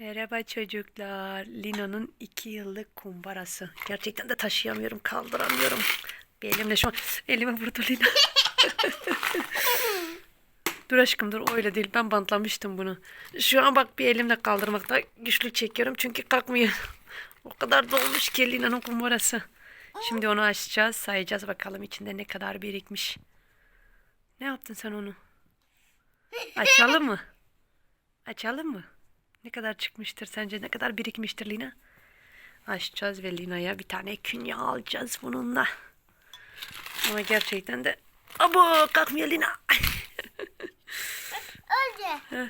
Merhaba çocuklar. Lina'nın iki yıllık kumbarası. Gerçekten de taşıyamıyorum, kaldıramıyorum. Bir elimle şu an elime vurdu Lina. dur aşkım dur öyle değil. Ben bantlamıştım bunu. Şu an bak bir elimle kaldırmakta güçlük çekiyorum çünkü kalkmıyor. o kadar dolmuş ki Lina'nın kumbarası. Şimdi onu açacağız, sayacağız bakalım içinde ne kadar birikmiş. Ne yaptın sen onu? Açalım mı? Açalım mı? Ne kadar çıkmıştır sence? Ne kadar birikmiştir Lina? Açacağız ve Lina'ya bir tane künye alacağız bununla. Ama gerçekten de... Abo kalkmıyor Lina. Öyle.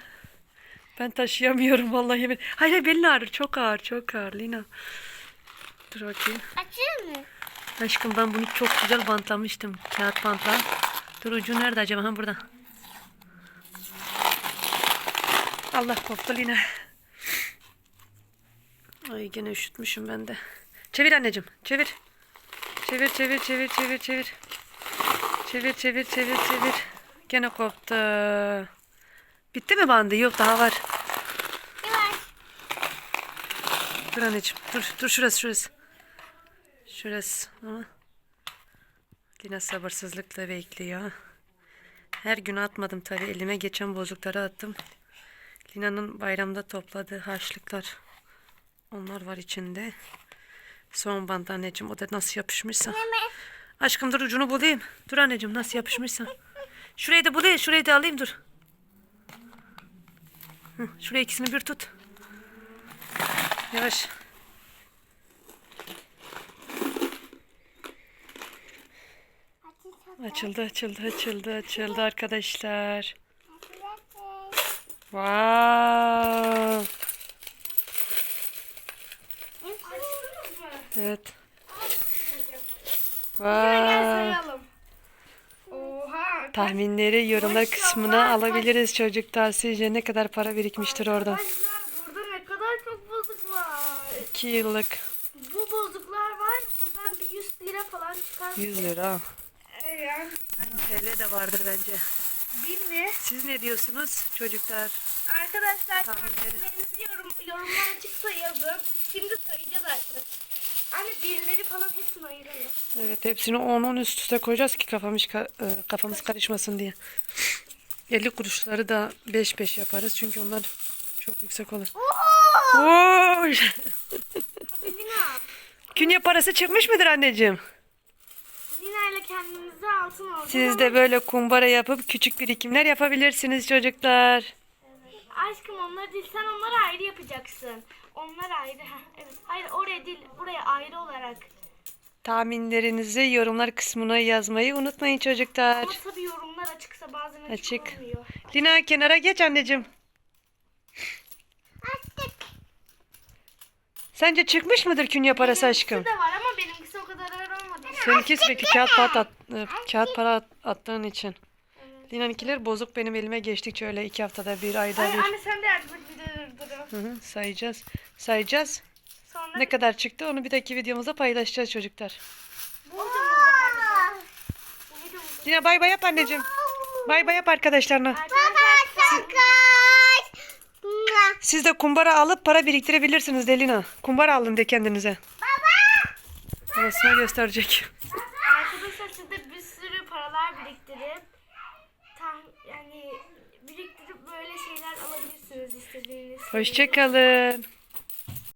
ben taşıyamıyorum vallahi. Hayır hayır belin ağrır. Çok ağır çok ağır Lina. Dur bakayım. Açayım mı? Aşkım ben bunu çok güzel bantlamıştım. Kağıt bantla. Dur ucu nerede acaba? Ha burada. Allah koptu Lina. Ay gene üşütmüşüm ben de. Çevir anneciğim. Çevir. Çevir çevir çevir çevir çevir. Çevir çevir çevir çevir. Gene koptu. Bitti mi bandı? Yok daha var. Yavaş. Dur anneciğim. Dur dur şurası şurası. Şurası ama. Lina sabırsızlıkla bekliyor. Her gün atmadım tabii. Elime geçen bozukları attım. Lina'nın bayramda topladığı harçlıklar. Onlar var içinde. Son bant anneciğim. O da nasıl yapışmışsa. Aşkım dur ucunu bulayım. Dur anneciğim nasıl yapışmışsa. Şurayı da bulayım. Şurayı da alayım dur. Hı, şuraya ikisini bir tut. Yavaş. Açıldı, açıldı, açıldı, açıldı arkadaşlar. Wow. Evet. Sayalım. Oha. Tahminleri yorumlar kısmına alabiliriz çocuklar. Sizce ne kadar para birikmiştir orada? Burada ne kadar çok bozuk var. 2 yıllık Bu bozuklar var. Buradan bir 100 lira falan çıkar. 100 lira. Ee, Yani TL de vardır bence. bin mi? Siz ne diyorsunuz çocuklar? Arkadaşlar Tahminleri. tahminlerinizi yorum, yorumlara çıksa yazın. Anne birileri falan hepsini ayıralım. Evet hepsini 10-10 üst üste koyacağız ki kafamız, ka- e, kafamız karışmasın diye. 50 kuruşları da 5-5 yaparız çünkü onlar çok yüksek olur. Hadi Lina. Künye parası çıkmış mıdır anneciğim? Lina ile kendinize altın alacağız. Siz de böyle kumbara yapıp küçük birikimler yapabilirsiniz çocuklar. Aşkım onları değil sen onları ayrı yapacaksın. Onlar ayrı. Evet. Hayır oraya değil buraya ayrı olarak. Tahminlerinizi yorumlar kısmına yazmayı unutmayın çocuklar. Ama tabii yorumlar açıksa bazen açık, Açık. olmuyor. Lina kenara geç anneciğim. Açtık. Sence çıkmış mıdır künye parası aşkım? Benimkisi de var ama benimkisi o kadar ağır olmadı. Seninki peki kağıt para, at, e, kağıt para at- attığın için. Lina'nınkiler bozuk benim elime geçtikçe öyle iki haftada bir ayda Ay, bir. anne sen de bir de durdur. Hı hı, sayacağız. Sayacağız. Sonra Ne kadar çıktı onu bir dahaki videomuzda paylaşacağız çocuklar. bu videomuzda Bu videomuzda. Lina bay bay yap anneciğim. Bay bay yap arkadaşlarına. Siz de kumbara alıp para biriktirebilirsiniz de Lina. Kumbara alın de kendinize. Baba. Babasına gösterecek. arkadaşlar siz de Hoşçakalın.